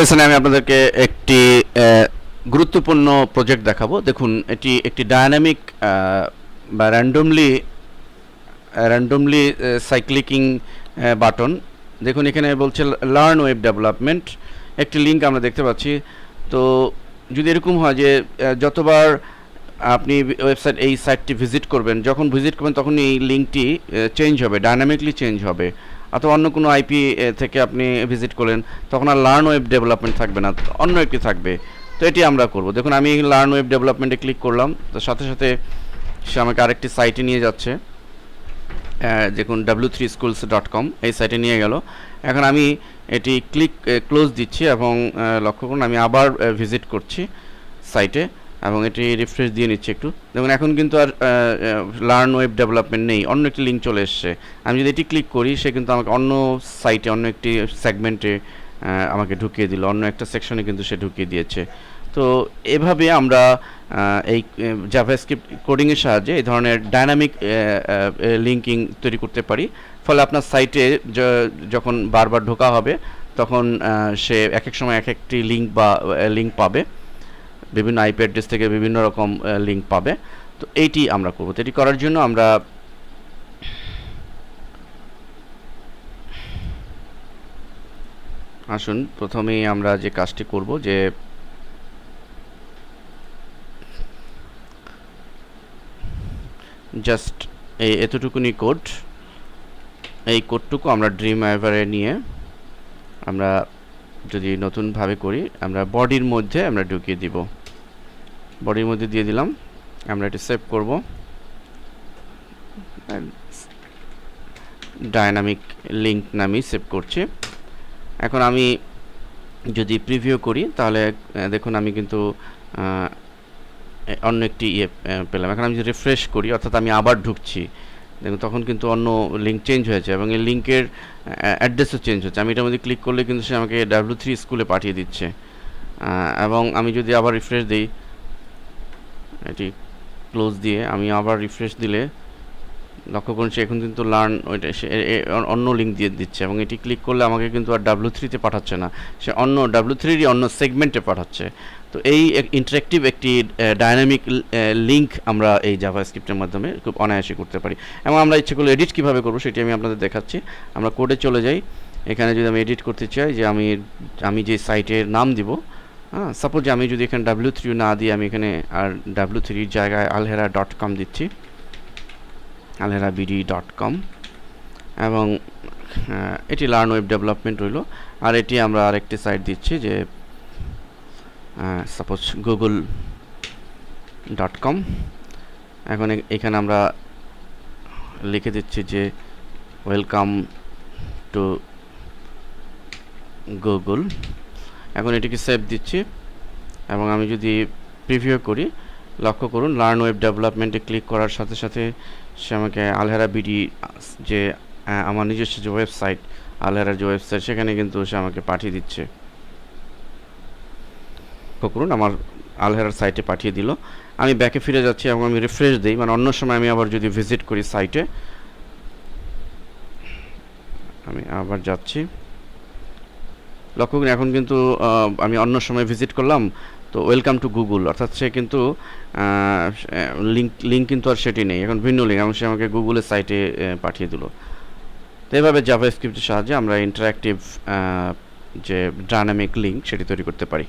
লেসনে আমি আপনাদেরকে একটি গুরুত্বপূর্ণ প্রজেক্ট দেখাবো। দেখুন, এটি একটি ডায়নামিক বা র্যান্ডমলি র্যান্ডমলি সাইক্লিকিং বাটন। দেখুন, এখানে বলছে লার্ন ওয়েব ডেভেলপমেন্ট। একটি লিঙ্ক আমরা দেখতে পাচ্ছি। তো যদি এরকম হয় যে যতবার আপনি ওয়েবসাইট, এই সাইটটি ভিজিট করবেন, যখন ভিজিট করবেন তখন এই লিঙ্কটি চেঞ্জ হবে ডায়নামিকলি চেঞ্জ হবে। অথবা অন্য কোনো আইপি থেকে আপনি ভিজিট করলেন, তখন আর লার্ন ওয়েব ডেভেলপমেন্ট থাকবে না, অন্য একটি থাকবে। তো এটি আমরা করব। দেখুন, আমি লার্ন ওয়েব ডেভেলপমেন্টে ক্লিক করলাম, তো সাথে সাথে সে আমাকে আরেকটি সাইটে নিয়ে যাচ্ছে। দেখুন W three schools dot com এই সাইটে নিয়ে গেল। এখন আমি এটি ক্লিক ক্লোজ দিচ্ছি এবং লক্ষ্য করুন, আমি আবার ভিজিট করছি সাইটে এবং এটি রিফ্রেশ দিয়ে নিচ্ছি একটু। দেখুন, এখন কিন্তু আর লার্ন ওয়েব ডেভেলপমেন্ট নেই। অন্য একটি লিঙ্ক চলে এসছে। আমি যদি এটি ক্লিক করি, সে কিন্তু আমাকে অন্য সাইটে অন্য একটি সেগমেন্টে আমাকে ঢুকিয়ে দিল। অন্য একটা সেকশনে কিন্তু সে ঢুকিয়ে দিয়েছে। তো এভাবে আমরা এই জাভাস্ক্রিপ্ট কোডিংয়ের সাহায্যে এই ধরনের ডায়নামিক লিঙ্কিং তৈরি করতে পারি। ফলে আপনার সাইটে যখন বারবার ঢোকা হবে, তখন সে এক এক সময় এক একটি লিঙ্ক বা লিঙ্ক পাবে। বিভিন্ন আইপি অ্যাড্রেস থেকে বিভিন্ন রকম লিঙ্ক পাবে। তো এইটি আমরা করব। তো এটি করার জন্য আমরা আসুন প্রথমেই আমরা যে কাজটি করব, যে জাস্ট এই এতটুকুনি কোড এই কোডটুকু আমরা ড্রিম আইভারে নিয়ে আমরা যদি নতুনভাবে করি, আমরা বডির মধ্যে আমরা ঢুকিয়ে দিব। বডির মধ্যে দিয়ে দিলাম। আমরা এটি সেভ করব। ডায়নামিক লিঙ্ক নামেই সেভ করছি। এখন আমি যদি প্রিভিউ করি, তাহলে দেখুন আমি কিন্তু অন্য একটি ইয়ে পেলাম। এখন আমি যদি রিফ্রেশ করি, অর্থাৎ আমি আবার ঢুকছি, দেখুন তখন কিন্তু অন্য লিঙ্ক চেঞ্জ হয়েছে এবং এই লিঙ্কের অ্যাড্রেসও চেঞ্জ হচ্ছে। আমি এটার মধ্যে ক্লিক করলে কিন্তু সে আমাকে ডাব্লিউ থ্রি স্কুলে পাঠিয়ে দিচ্ছে। এবং আমি যদি আবার রিফ্রেশ দিই এটি ক্লোজ দিয়ে আমি আবার রিফ্রেশ দিলে লক্ষ্য করুন সে এখন কিন্তু লার্ন ওইটা, সে অন্য লিঙ্ক দিয়ে দিচ্ছে এবং এটি ক্লিক করলে আমাকে কিন্তু আর ডাব্লু থ্রিতে পাঠাচ্ছে না। সে অন্য ডাব্লু থ্রিরই অন্য সেগমেন্টে পাঠাচ্ছে। তো এই ইন্টারেক্টিভ একটি ডায়নামিক লিঙ্ক আমরা এই জাভা স্ক্রিপ্টের মাধ্যমে খুব অনায়াসে করতে পারি। এবং আমরা ইচ্ছে করলে এডিট কীভাবে করব সেটি আমি আপনাদের দেখাচ্ছি। আমরা কোডে চলে যাই। এখানে যদি আমি এডিট করতে চাই যে আমি আমি যে সাইটের নাম দিব হ্যাঁ সাপোজ আমি যদি এখানে ডাব্লিউ থ্রি না দিয়ে আমি এখানে আর ডাব্লিউ থ্রির জায়গায় আলহেরা ডট কম দিচ্ছি, আলহেরা বিডি ডট কম এবং এটি লার্ন ওয়েব ডেভেলপমেন্ট রইল। আর এটি আমরা আরেকটি সাইট দিচ্ছি যে সাপোজ গুগল ডট কম এখন এখানে আমরা লিখে দিচ্ছি যে ওয়েলকাম টু গুগল এখন এটিকে সেভ দিচ্ছি এবং আমি যদি প্রিভিউ করি, লক্ষ্য করুন লার্ন ওয়েব ডেভেলপমেন্টে ক্লিক করার সাথে সাথে সে আমাকে আলহেরা বিডি যে আমার নিজস্ব যে ওয়েবসাইট আলহেরার যে ওয়েবসাইট সেখানে কিন্তু সে আমাকে পাঠিয়ে দিচ্ছে। লক্ষ্য করুন আমার আলহেরার সাইটে পাঠিয়ে দিল। আমি ব্যাকে ফিরে যাচ্ছি এবং আমি রিফ্রেশ দিই মানে অন্য সময় আমি আবার যদি ভিজিট করি সাইটে আমি আবার যাচ্ছি। লক্ষ্য করুন, এখন কিন্তু আমি অন্য সময় ভিজিট করলাম, তো ওয়েলকাম টু গুগল অর্থাৎ সে কিন্তু লিঙ্ক লিঙ্ক কিন্তু আর সেটি নেই, এখন ভিন্ন লিঙ্ক এবং সে আমাকে গুগলের সাইটে পাঠিয়ে দিল। তো এভাবে জাভা স্ক্রিপ্টের সাহায্যে আমরা ইন্টারাক্টিভ যে ডায়নামিক লিঙ্ক সেটি তৈরি করতে পারি।